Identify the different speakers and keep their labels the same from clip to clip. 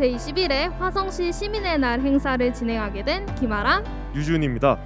Speaker 1: 제21회 화성시 시민의 날 행사를 진행하게 된 김아람.
Speaker 2: 유준입니다.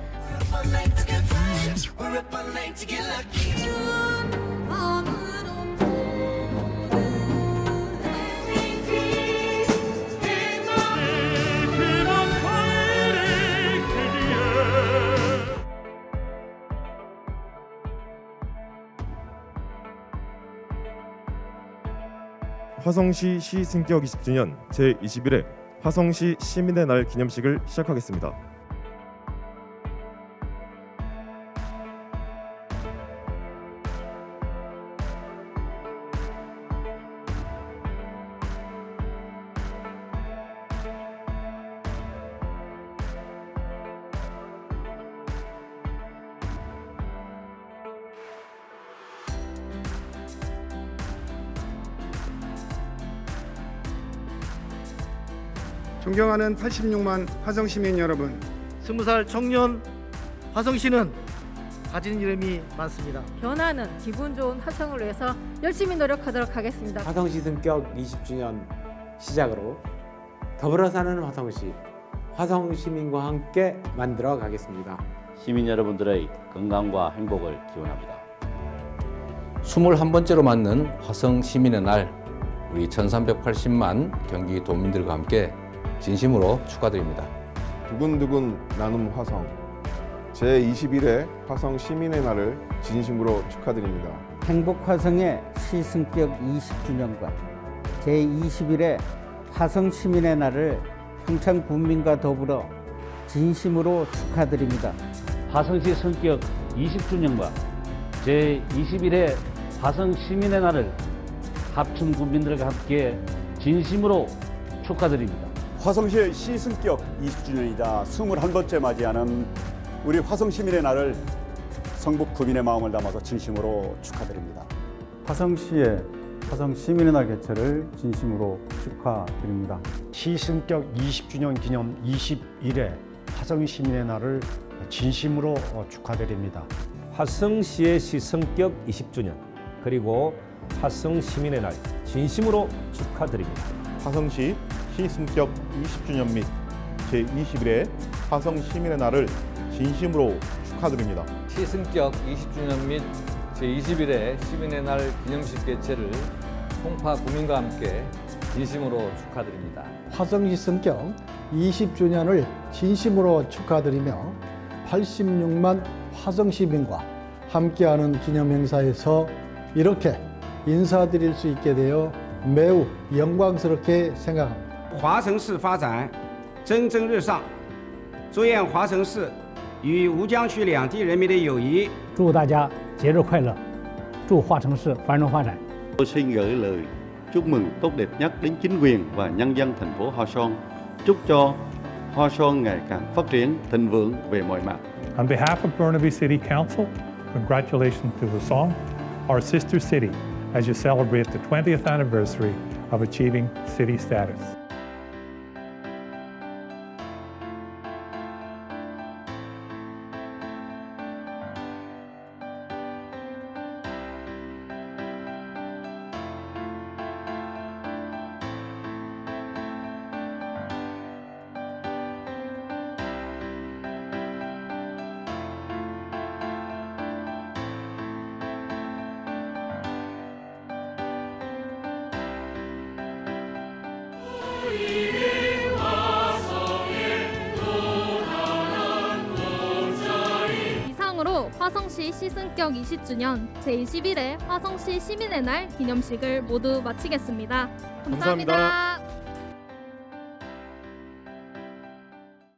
Speaker 2: 화성시 시승격 20주년 제21회 화성시 시민의 날 기념식을 시작하겠습니다.
Speaker 3: 존경하는 86만 화성 시민 여러분,
Speaker 4: 스무 살 청년 화성시는 가진 이름이 많습니다.
Speaker 5: 변화는 기분 좋은 화성을 위해서 열심히 노력하도록 하겠습니다.
Speaker 6: 화성시 승격 20주년 시작으로 더불어 사는 화성시 화성 시민과 함께 만들어 가겠습니다.
Speaker 7: 시민 여러분들의 건강과 행복을 기원합니다.
Speaker 8: 21번째로 맞는 화성 시민의 날 우리 1380만 경기 도민들과 함께 진심으로 축하드립니다.
Speaker 9: 두근두근 나눔 화성 제21회 화성 시민의 날을 진심으로 축하드립니다.
Speaker 10: 행복 화성의 시승격 20주년과 제21회 화성 시민의 날을 평창 군민과 더불어 진심으로 축하드립니다.
Speaker 11: 화성시 성격 20주년과 제21회 화성 시민의 날을 합천 국민들과 함께 진심으로 축하드립니다.
Speaker 12: 화성시의 시승격 20주년이자 21번째 맞이하는 우리 화성 시민의 날을 성북 구민의 마음을 담아서 진심으로 축하드립니다.
Speaker 3: 화성시의 화성 시민의 날 개최를 진심으로 축하드립니다.
Speaker 4: 시승격 20주년 기념 21회 화성 시민의 날을 진심으로 축하드립니다.
Speaker 13: 화성시의 시성격 20주년 그리고 화성 시민의 날 진심으로 축하드립니다.
Speaker 2: 화성시 시승격 20주년 및 제21회 화성 시민의 날을 진심으로 축하드립니다.
Speaker 8: 시승격 20주년 및 제21회 시민의 날 기념식 개최를 송파 구민과 함께 진심으로 축하드립니다.
Speaker 10: 화성시 승격 20주년을 진심으로 축하드리며 86만 화성 시민과 함께하는 기념 행사에서 이렇게 인사드릴 수 있게 되어 매우 영광스럽게 생각합니다.
Speaker 3: 华城市发展蒸蒸日上，祝愿华城市与吴江区两地人民的友谊。
Speaker 11: 祝大家节日快乐，祝华城市繁荣发展。
Speaker 7: Tôi xin gửi lời chúc mừng tốt đẹp nhất đến chính quyền và nhân dân thành phố Hoa Son. Chúc cho Hoa Son ngày càng phát triển thịnh vượng về mọi mặt.
Speaker 11: On behalf of Burnaby City Council, congratulations to Husong, our sister city, as you celebrate the 20th anniversary of achieving city status.
Speaker 1: 화성시 시승격 20주년 제21회 화성시 시민의 날 기념식을 모두 마치겠습니다 감사합니다.
Speaker 2: 감사합니다.